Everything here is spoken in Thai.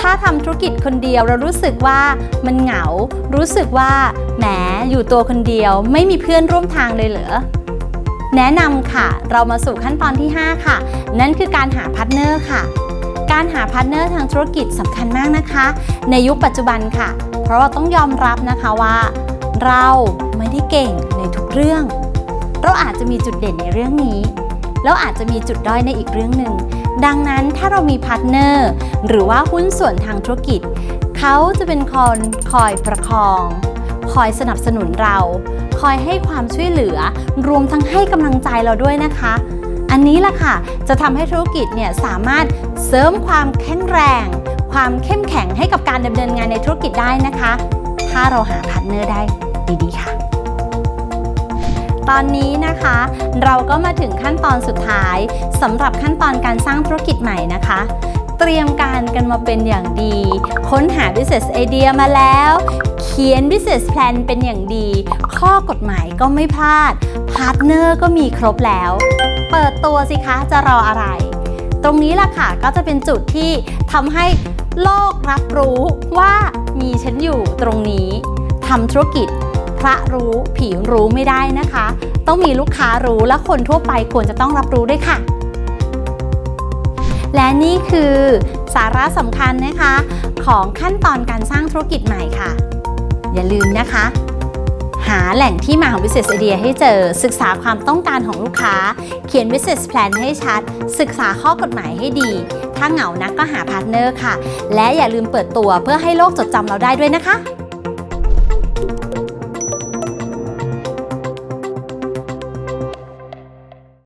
ถ้าทำธุรกิจคนเดียวเรารู้สึกว่ามันเหงา รู้สึกว่าแหมอยู่ตัวคนเดียว ไม่มีเพื่อนร่วมทางเลยเหรอแนะนำค่ะ เรามาสู่ขั้นตอนที่ 5 ค่ะ นั่นคือการหาพาร์ทเนอร์ค่ะ การหาพาร์ทเนอร์ทางธุรกิจสำคัญมากนะคะ ในยุคปัจจุบันค่ะ เพราะเราต้องยอมรับนะคะว่า เราไม่ได้เก่งในทุกเรื่อง เราอาจจะมีจุดเด่นในเรื่องนี้ แล้วอาจจะมีจุดด้อยในอีกเรื่องหนึ่ง ดังนั้นถ้าเรามีพาร์ทเนอร์หรือว่าหุ้นส่วนทางธุรกิจ เขาจะเป็นคนคอยประคอง คอยสนับสนุนเรา คอยให้ความช่วยเหลือ รวมทั้งให้กำลังใจเราด้วยนะคะ อันนี้ล่ะค่ะ จะทำให้ธุรกิจเนี่ยสามารถเสริมความแข็งแรง ความเข้มแข็งให้กับการดำเนินงานในธุรกิจได้นะคะ ถ้าเราหาพาร์ทเนอร์ได้ดีๆค่ะ ตอนนี้นะคะ เราก็มาถึงขั้นตอนสุดท้ายสำหรับขั้นตอนการสร้างธุรกิจใหม่นะคะเตรียมการกันมาเป็นอย่างดี ค้นหา business idea มาแล้ว เขียน business plan เป็นอย่างดี ข้อกฎหมายก็ไม่พลาด พาร์ทเนอร์ก็มีครบแล้ว เปิดตัวสิคะจะรออะไร ตรงนี้ล่ะค่ะก็จะเป็นจุดที่ทำให้โลกรับรู้ว่ามีฉันอยู่ตรงนี้ทำธุรกิจ พระรู้ผีรู้ไม่ได้นะคะ ต้องมีลูกค้ารู้และคนทั่วไปควรจะต้องรับรู้ด้วยค่ะ และนี่คือสาระสำคัญนะคะ ของขั้นตอนการสร้างธุรกิจใหม่ค่ะ อย่าลืมนะคะ หาแหล่งที่มาของ business idea ให้เจอ ศึกษาความต้องการของลูกค้า เขียน business plan ให้ชัด ศึกษาข้อกฎหมายให้ดี ถ้าเหงานักก็หาพาร์ทเนอร์ค่ะ และอย่าลืมเปิดตัวเพื่อให้โลกจดจำเราได้ด้วยนะคะ